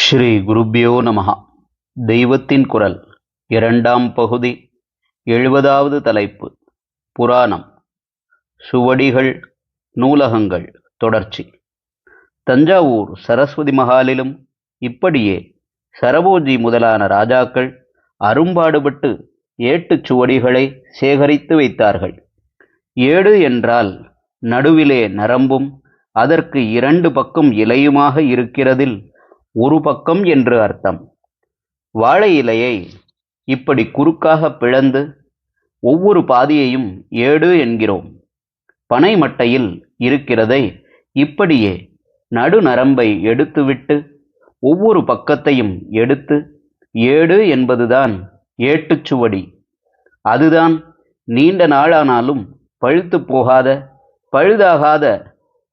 ஸ்ரீ குருபியோ நமஹா. தெய்வத்தின் குரல் இரண்டாம் பகுதி எழுபதாவது தலைப்பு புராணம். சுவடிகள் நூலகங்கள் தொடர்ச்சி. தஞ்சாவூர் சரஸ்வதி மகாலிலும் இப்படியே சரபோஜி முதலான ராஜாக்கள் அரும்பாடுபட்டு ஏட்டுச் சுவடிகளை சேகரித்து வைத்தார்கள். ஏடு என்றால் நடுவிலே நரம்பும் அதற்கு இரண்டு பக்கம் இலையுமாக இருக்கிறதில் ஒரு பக்கம் என்று அர்த்தம். வாழை இலையை இப்படி குறுக்காக பிளந்து ஒவ்வொரு பாதியையும் ஏடு என்கிறோம். பனை மட்டையில் இருக்கிறதை இப்படியே நடுநரம்பை எடுத்துவிட்டு ஒவ்வொரு பக்கத்தையும் எடுத்து ஏடு என்பதுதான் ஏட்டுச்சுவடி அதுதான் நீண்ட நாளானாலும் பழுத்து போகாத பழுதாகாத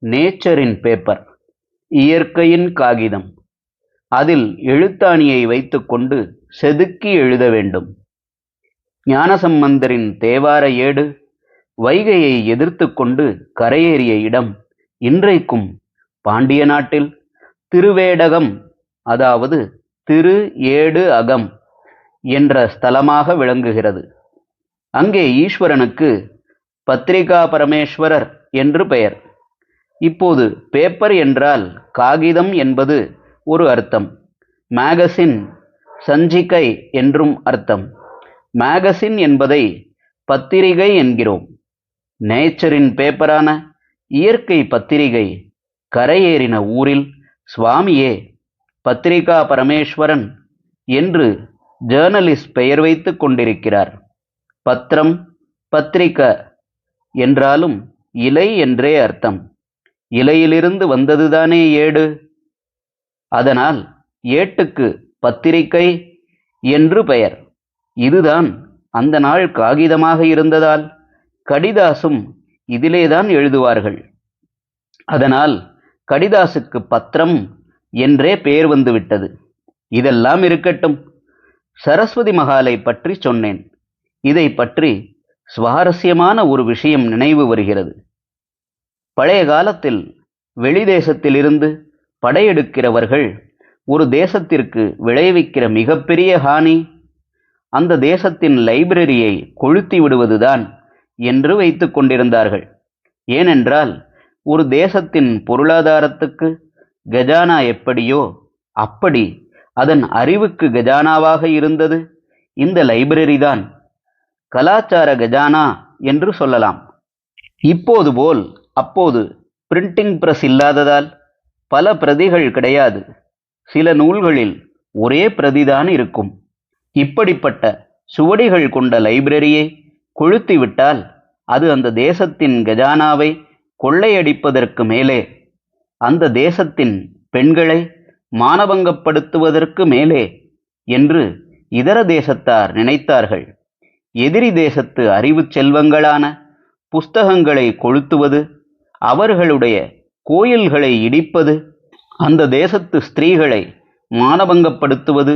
நேச்சரின் பேப்பர் இயற்கையின் காகிதம். அதில் எழுத்தாணியை வைத்துக்கொண்டு செதுக்கி எழுத வேண்டும். ஞானசம்பந்தரின் தேவார ஏடு வைகையை எதிர்த்து கொண்டு கரையேறிய இடம் இன்றைக்கும் பாண்டிய நாட்டில் திருவேடகம் அதாவது திரு ஏடு அகம் என்ற ஸ்தலமாக விளங்குகிறது. அங்கே ஈஸ்வரனுக்கு பத்திரிகா பரமேஸ்வரர் என்று பெயர். இப்போது பேப்பர் என்றால் காகிதம் என்பது ஒரு அர்த்தம். மேகசின் சஞ்சிகை என்றும் அர்த்தம். மேகசின் என்பதை பத்திரிகை என்கிறோம். நேச்சரின் பேப்பரான இயற்கை பத்திரிகை கரையேறின ஊரில் சுவாமியே பத்திரிகா பரமேஸ்வரன் என்று ஜேர்னலிஸ்ட் பெயர் வைத்து கொண்டிருக்கிறார். பத்திரம் பத்திரிக என்றாலும் இலை என்றே அர்த்தம். இலையிலிருந்து வந்ததுதானே ஏடு? அதனால் ஏட்டுக்கு பத்திரிகை என்று பெயர். இதுதான் அந்த நாள் காகிதமாக இருந்ததால் கடிதாசும் இதிலேதான் எழுதுவார்கள். அதனால் கடிதாசுக்கு பத்திரம் என்றே பெயர் வந்துவிட்டது. இதெல்லாம் இருக்கட்டும். சரஸ்வதி மகாலை பற்றி சொன்னேன். இதை பற்றி சுவாரஸ்யமான ஒரு விஷயம் நினைவு வருகிறது. பழைய காலத்தில் வெளிதேசத்திலிருந்து படையெடுக்கிறவர்கள் ஒரு தேசத்திற்கு விளைவிக்கிற மிகப்பெரிய ஹானி அந்த தேசத்தின் லைப்ரரியை கொளுத்தி விடுவதுதான் என்று வைத்து கொண்டிருந்தார்கள். ஏனென்றால் ஒரு தேசத்தின் பொருளாதாரத்துக்கு கஜானா எப்படியோ அப்படி அதன் அறிவுக்கு கஜானாவாக இருந்தது. இந்த லைப்ரரி தான் கலாச்சார கஜானா என்று சொல்லலாம். இப்போது போல் அப்போது பிரிண்டிங் பிரஸ் இல்லாததால் பல பிரதிகள் கிடையாது. சில நூல்களில் ஒரே பிரதிதான் இருக்கும். இப்படிப்பட்ட சுவடிகள் கொண்ட லைப்ரரியை கொளுத்திவிட்டால் அது அந்த தேசத்தின் கஜானாவை கொள்ளையடிப்பதற்கு மேலே அந்த தேசத்தின் பெண்களை மானபங்கப்படுத்துவதற்கு மேலே என்று இதர தேசத்தார் நினைத்தார்கள். எதிரி தேசத்து அறிவு செல்வங்களான புஸ்தகங்களை கொளுத்துவது அவர்களுடைய கோயில்களை இடிப்பது அந்த தேசத்து ஸ்திரீகளை மானபங்கப்படுத்துவது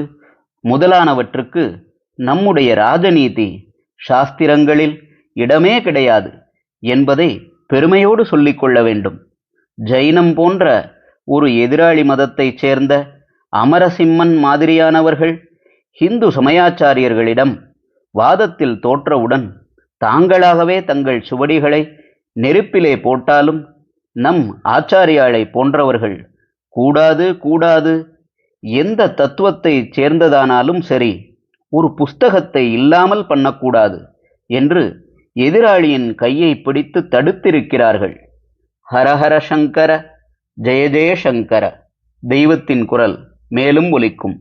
முதலானவற்றுக்கு நம்முடைய ராஜநீதி சாஸ்திரங்களில் இடமே கிடையாது என்பதை பெருமையோடு சொல்லிக்கொள்ள வேண்டும். ஜைனம் போன்ற ஒரு எதிராளி மதத்தைச் சேர்ந்த அமரசிம்மன் மாதிரியானவர்கள் ஹிந்து சமயாச்சாரியர்களிடம் வாதத்தில் தோற்றவுடன் தாங்களாகவே தங்கள் சுவடிகளை நெருப்பிலே போட்டாலும் நம் ஆச்சாரியாளை போன்றவர்கள் கூடாது கூடாது. எந்த தத்துவத்தை சேர்ந்ததானாலும் சரி ஒரு புஸ்தகத்தை இல்லாமல் பண்ணக்கூடாது என்று எதிராளியின் கையை பிடித்து தடுத்திருக்கிறார்கள். ஹரஹர சங்கர ஜெய ஜெய சங்கர தெய்வத்தின் குரல் மேலும் ஒலிக்கும்.